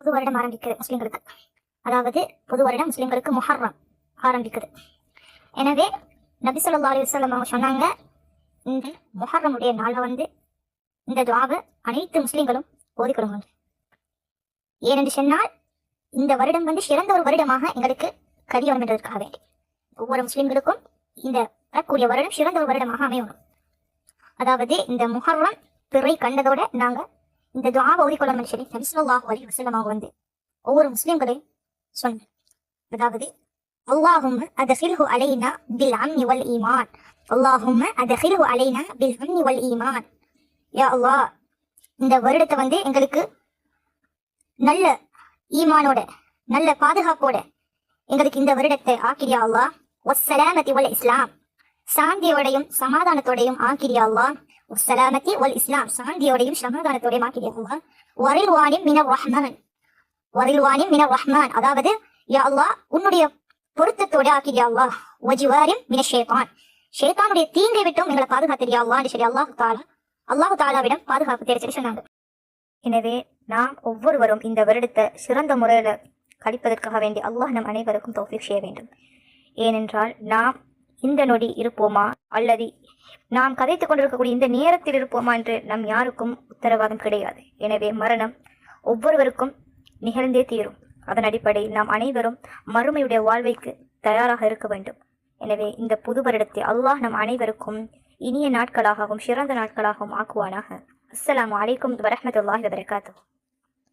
புது வருடம் ஆரம்பிக்குது முஸ்லிம்களுக்கு. அதாவது புது வருடம் முஸ்லிம்களுக்கு முஹர்ரம் ஆரம்பிக்குது. எனவே நபி சொல்லா அலைஹி அவங்க சொன்னாங்க இந்த முஹர்ரமுடைய நாளில் வந்து இந்த துவாவை அனைத்து முஸ்லிம்களும் ஓதிக்கொடுங்க ஏனென்று சொன்னால் இந்த வருடம் வந்து சிறந்த ஒரு வருடமாக எங்களுக்கு கரியணும் என்றதற்காக வேண்டி. ஒவ்வொரு முஸ்லிம்களுக்கும் இந்த வரக்கூடிய வருடம் சிறந்த ஒரு வருடமாக அமையணும். அதாவது இந்த முஹர்ரம் பிறை கண்டதோட நாங்க இந்த துவாவை ஓதிக்கொள்ள மனுஷனை நபிசுல்லாஹ் வலி வசல்லமாக வந்து ஒவ்வொரு முஸ்லிம்களையும் சொன்னார் அதாவது அல்லாஹும் அதஹில்ஹு அலைனா பில் அம்னி வல் ஈமான். அல்லாஹும் அதஹில்ஹு அலைனா பில் அம்னி வல் ஈமான். யா அல்லாஹ் இந்த வருடத்தை வந்து எங்களுக்கு நல்ல ஈமானோட நல்ல பாதுகாப்போட எங்களுக்கு இந்த வருடத்தை ஆக்கிரியா அல்லாஹ். ஒஸ்ஸலாமதி வல் இஸ்லாம். சாந்தியோடையும் சமாதானத்தோடையும் ஆக்கிரியா அல்லாஹ். வஸ்ஸலாமதி வல் இஸ்லாம் சாந்தியோடையும் சமாதானத்தோடையும் ஆக்கிரியா அல்லாஹ் வரில்வானின் மினர் ரஹ்மான் வரில்வானின் மின ரஹ்மான் அதாவது யா அல்லாஹ் உன்னுடைய பொருத்தத்தோட ஆக்கிரியா அல்லாஹ் வஜிவாரின் மின ஷேத்தான் ஷேத்தானுடைய தீங்கை விட்டும் எங்களை பாதுகாத்திரியா அல்லான்னு சொல்லி அல்லாஹ் தாலா அல்லாஹு தாலாவிடம் பாதுகாப்பு தெரிச்சு சொன்னாங்க எனவே நாம் ஒவ்வொருவரும் இந்த வருடத்தை சிறந்த முறையில் கழிப்பதற்காக வேண்டி அல்லாஹ் நம் அனைவருக்கும் தௌஃபீக் செய்ய வேண்டும் ஏனென்றால் நாம் இந்த நொடி இருப்போமா? அல்லது நாம் கதைத்துக் கொண்டிருக்கக்கூடிய இந்த நேரத்தில் இருப்போமா என்று நம் யாருக்கும் உத்தரவாதம் கிடையாது. எனவே மரணம் ஒவ்வொருவருக்கும் நிகழ்ந்தே தீரும். அதன் அடிப்படையில் நாம் அனைவரும் மறுமையுடைய வாழ்வைக்கு தயாராக இருக்க வேண்டும். எனவே இந்த புது வருடத்தை அல்லாஹ் நம் அனைவருக்கும் இனிய நாட்களாகவும் சிறந்த நாட்களாகவும் ஆக்குவானாக. அஸ்லாம் அலைக்கும் வரஹ்மத்துல்லாஹி வபரகாத்துஹு.